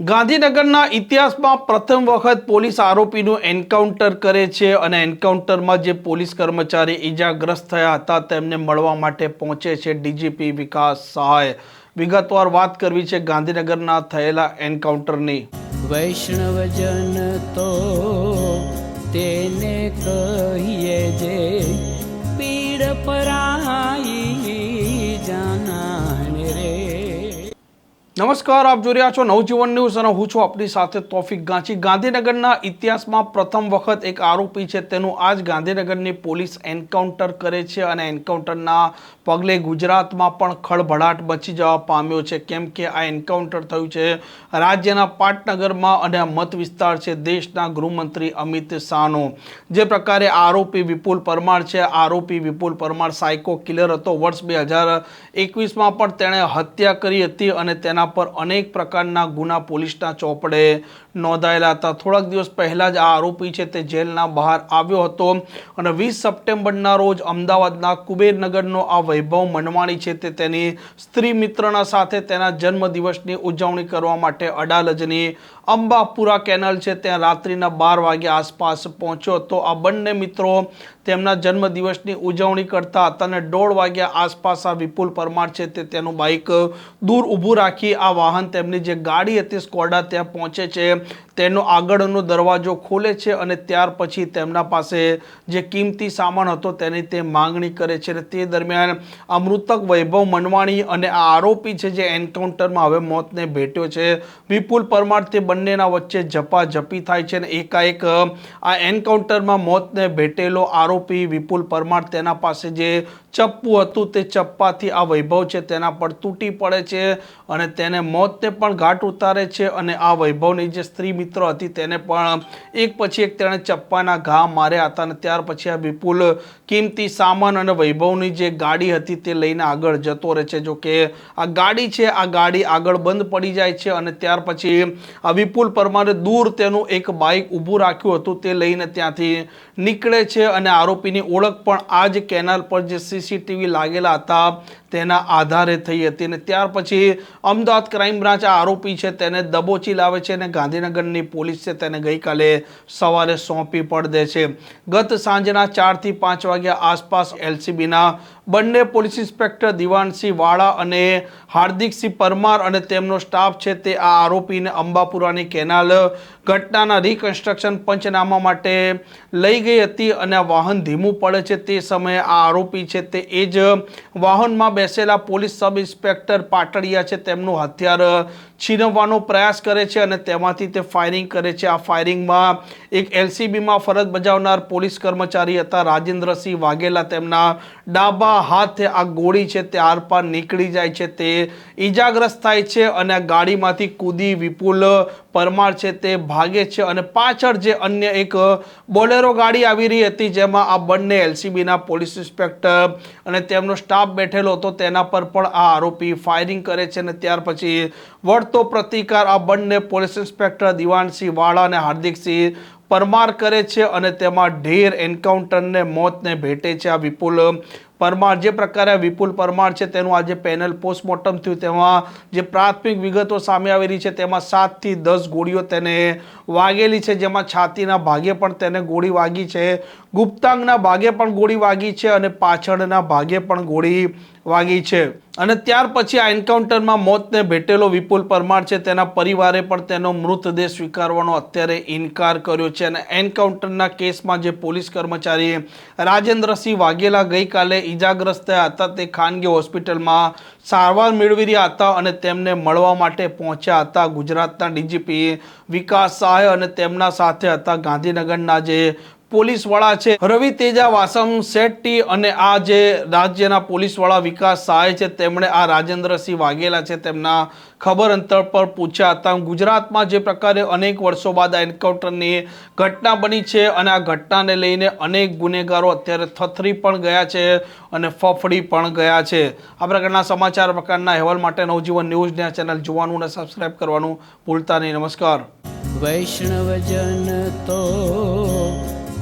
ગાંધીનગરના ઇતિહાસમાં પ્રથમ વખત પોલીસ આરોપીનું એન્કાઉન્ટર કરે છે અને એન્કાઉન્ટરમાં જે પોલીસ કર્મચારી ઈજાગ્રસ્ત થયા હતા તેમને મળવા માટે પહોંચે છે ડીજીપી વિકાસ સહાય. વિગતવાર વાત કરવી છે ગાંધીનગરના થયેલા એન્કાઉન્ટરની. વૈષ્ણવજન તો તેને કહીએ જે પીડ પરાઈ નમસ્કાર, આપ જોઈ રહ્યા છો નવજીવન ન્યૂઝ અને હું છું આપણી સાથે તોફિક ગાંચી. ગાંધીનગરના ઇતિહાસમાં પ્રથમ વખત એક આરોપી છે, તેનું આજ ગાંધીનગરની પોલીસ એન્કાઉન્ટર કરે છે અને એન્કાઉન્ટરના પગલે ગુજરાતમાં પણ ખળભળાટ મચી જવા પામ્યો છે. કેમ કે આ એન્કાઉન્ટર થયું છે રાજ્યના પાટનગરમાં અને આ મત વિસ્તાર છે દેશના ગૃહમંત્રી અમિત શાહનો. જે પ્રકારે આરોપી વિપુલ પરમાર છે, આરોપી વિપુલ પરમાર સાયકો કિલર હતો. વર્ષ બે હજાર એકવીસમાં પણ તેણે હત્યા કરી હતી અને તેના પર અનેક પ્રકારના ગુના પોલીસના ચોપડે નોંધાયેલા હતા. થોડાક દિવસ પહેલાં જ આ આરોપી છે તે જેલના બહાર આવ્યો હતો અને વીસ સપ્ટેમ્બરના રોજ અમદાવાદના કુબેરનગરનો આ વૈભવ મનવાણી છે તે તેની સ્ત્રી મિત્રના સાથે તેના જન્મદિવસની ઉજવણી કરવા માટે અડાલજની અંબાપુરા કેનલ છે. ત્યાં રાત્રિના બાર વાગ્યા આસપાસ પહોંચ્યો હતો. આ બંને મિત્રો તેમના જન્મદિવસની ઉજવણી કરતા હતા અને દોઢ વાગ્યા આસપાસ આ વિપુલ પરમાર છે તે તેનું બાઇક દૂર ઊભું રાખી આ વાહન તેમની જે ગાડી હતી સ્કોડા ત્યાં પહોંચે છે. તેનો આગળનો દરવાજો ખોલે છે અને ત્યાર પછી તેમના પાસે જે કિંમતી સામાન હતો તેની તે માંગણી કરે છે અને તે દરમિયાન આ મૃતક વૈભવ મનવાણી અને આ આરોપી છે જે એન્કાઉન્ટરમાં હવે મોતને ભેટ્યો છે. વિપુલ પરમાર તે બંનેના વચ્ચે ઝપાઝપી થાય છે અને એકાએક આ એન્કાઉન્ટરમાં મોતને ભેટેલો આરોપી વિપુલ પરમાર તેના પાસે જે ચપ્પુ હતું તે ચપ્પાથી આ વૈભવ છે તેના પર તૂટી પડે છે અને તેને મોતને પણ ઘાટ ઉતારે છે અને આ વૈભવની જે સ્ત્રી મિત્ર હતી તેને પણ એક પછી એક તેણે ચપ્પાના ઘા માર્યા હતા અને ત્યાર પછી આ વિપુલ કિંમતી સામાન અને વૈભવની જે ગાડી હતી તે લઈને આગળ જતો રહે છે. જો કે આ ગાડી છે, આ ગાડી આગળ બંધ પડી જાય છે અને ત્યાર પછી આ વિપુલ પરમારે દૂર તેનું એક બાઇક ઊભું રાખ્યું હતું તે લઈને ત્યાંથી નીકળે છે અને આરોપીની ઓળખ પણ આ જ કેનાલ પર જે સીસીટીવી લાગેલા હતા તેના આધારે થઈ હતી અને ત્યાર પછી અમદાવાદ ક્રાઇમ બ્રાન્ચ આ આરોપી છે, તેને દબોચી લાવે છે અને ગાંધીનગરની પોલીસ છે તેને ગઈકાલે સવારે સોંપી પડ દે છે. ગત સાંજના ચારથી પાંચ વાગ્યા આસપાસ એલસીબીના બંને પોલીસ ઇન્સ્પેક્ટર દિવાનસિંહ વાળા અને હાર્દિકસિંહ પરમાર અને તેમનો સ્ટાફ છે તે આ આરોપીને અંબાપુરાની કેનાલ ઘટનાના રિકન્સ્ટ્રક્શન પંચનામા માટે લઈ ગઈ હતી અને વાહન ધીમું પડે છે તે સમયે આ આરોપી છે તે એ જ વાહનમાં બેસેલા પોલીસ સબ ઇન્સ્પેક્ટર પાટડિયા છે તેમનું હથિયાર છીનવવાનો પ્રયાસ કરે છે અને તેમાંથી તે ફાયરિંગ કરે છે. આ ફાયરિંગમાં એક એલસીબીમાં ફરજ બજાવનાર પોલીસ કર્મચારી હતા રાજેન્દ્રસિંહ વાઘેલા તેમના ડાબા હાથે આ ગોળી છે તે આરપાર નીકળી જાય છે, તે ઈજાગ્રસ્ત થાય છે અને ગાડીમાંથી કૂદી વિપુલ પરમાર છે તે ભાગે છે અને પાછળ જે અન્ય એક બોલેરો ગાડી આવી રહી હતી જેમાં આ બંને એલસીબીના પોલીસ ઇન્સ્પેક્ટર અને તેમનો સ્ટાફ બેઠેલો હતો, તેના પર પણ આ આરોપી ફાયરિંગ કરે છે અને ત્યાર પછી વળતો પ્રતિકાર આ બંને પોલીસ ઇન્સ્પેક્ટર દિવાનસિંહ વાળા અને હાર્દિકસિંહ પરમાર કરે છે અને તેમાં ઢેર એન્કાઉન્ટરને મોતને ભેટે છે આ વિપુલ પરમાર, જે પ્રકારે વિપુલ પરમાર છે, તેનું આજે પેનલ પોસ્ટમોર્ટમ થયું, તેમાં જે પ્રાથમિક વિગતો સામે આવી રહી છે, તેમાં સાતથી દસ ગોળીઓ તેને વાગેલી છે, જેમાં છાતીના ભાગે પણ તેને ગોળી વાગી છે, ગુપ્તાંગના ભાગે પણ ગોળી વાગી છે અને પાછળના ભાગે પણ ગોળી વાગી છે. અને ત્યાર પછી આ એન્કાઉન્ટરમાં મોતને ભેટેલો વિપુલ પરમાર છે. તેના પરિવારે પણ તેનો મૃતદેહ સ્વીકારવાનો અત્યારે ઇનકાર કર્યો છે અને એન્કાઉન્ટરના કેસમાં જે પોલીસ કર્મચારીએ રાજેન્દ્રસિંહ વાઘેલા ગઈકાલે ઈજાગ્રસ્ત હતા, તે ખાનગી હોસ્પિટલમાં સારવાર મેળવી રહ્યા હતા અને તેમને મળવા માટે પહોંચ્યા હતા. ગુજરાતના ડીજીપી વિકાસ સહાય અને તેમના સાથે હતા ગાંધીનગરના જે પોલીસ વડા છે. રવિ તેજા, વાસમ શેટ્ટી અને આ જે રાજ્યના પોલીસ વડા વિકાસ સહાય છે, તેમણે આ રાજેન્દ્રસિંહ વાઘેલા છે તેમના ખબર અંતર પર પૂછ્યા હતા. ગુજરાતમાં જે પ્રકારે અનેક વર્ષો બાદ આ એન્કાઉન્ટરની ઘટના બની છે અને આ ઘટનાને લઈને અનેક ગુનેગારો અત્યારે થથરી પણ ગયા છે અને ફફડી પણ ગયા છે. આ પ્રકારના સમાચાર પ્રકારના અહેવાલ માટે નવજીવન ન્યૂઝને આ ચેનલ જોવાનું અને સબસ્ક્રાઈબ કરવાનું ભૂલતા નહીં. નમસ્કાર. વૈષ્ણવજન તો